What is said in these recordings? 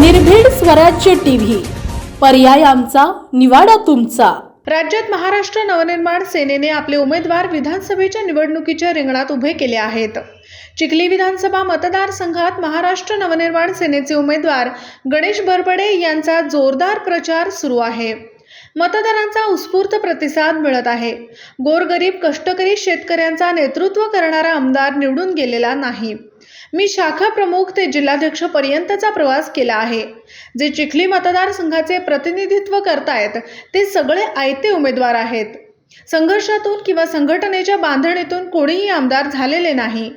निर्भीड स्वराज्य टीव्ही. पर्याय आमचा निवाडा तुमचा. राज्यात महाराष्ट्र नवनिर्माण सेनेने आपले उमेदवार विधानसभेच्या निवडणुकीच्या रिंगणात उभे केले आहेत. चिखली विधानसभा मतदारसंघात महाराष्ट्र नवनिर्माण सेनेचे उमेदवार गणेश बरबडे यांचा जोरदार प्रचार सुरू आहे. मतदारांचा उत्स्फूर्त प्रतिसाद मिळत आहे. गोरगरीब कष्टकरी शेतकऱ्यांचा नेतृत्व करणारा आमदार निवडून गेलेला नाही. मी शाखा प्रमुख ते जिल्हाध्यक्ष पर्यंतचा प्रवास केला आहे. जे चिखली मतदारसंघाचे प्रतिनिधित्व करतायत ते सगळे आयते उमेदवार आहेत. संघर्षातून किंवा संघटनेच्या बांधणीतून कोणीही आमदार झालेले नाही.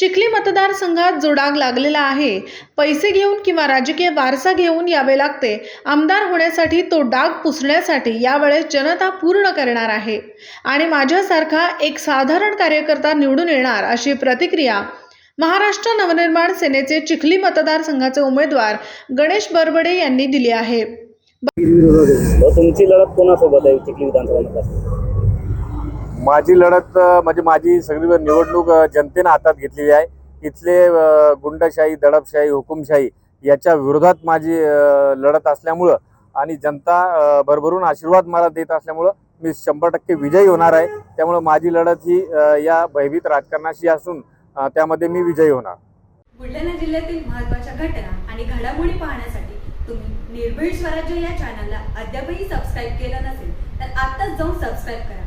चिखली मतदारसंघात जो डाग लागलेला आहे पैसे घेऊन किंवा राजकीय वारसा घेऊन यावे लागते आमदार होण्यासाठी तो डाग पुसण्यासाठी यावेळेस जनता पूर्ण करणार आहे. आणि माझ्यासारखा एक साधारण कार्यकर्ता निवडून येणार अशी प्रतिक्रिया महाराष्ट्र नवनिर्माण सेनेचे चिखली मतदारसंघाचे उमेदवार गणेश बरबडे यांनी दिली आहे. तुमची लढत कोणासोबत आहे चिखली विधानसभा माझी लढत म्हणजे माझी सगळी निवडणूक जनतेनं हातात घेतलेली आहे. इथले गुंडशाही दडपशाही हुकुमशाही याच्या विरोधात माझी लढत असल्यामुळं आणि जनता भरभरून आशीर्वाद मला देत असल्यामुळं मी शंभर टक्के विजयी होणार आहे. त्यामुळं माझी लढत ही या भयभीत राजकारणाशी असून त्यामध्ये मी विजयी होणार. बुलढाणा जिल्ह्यातील महत्त्वाच्या घटना आणि घडामोडी पाहण्यासाठी तुम्ही निर्भीड स्वराज्य या चॅनलला अद्यापही सबस्क्राईब केलं नसेल तर आत्ताच जाऊन सबस्क्राईब करा.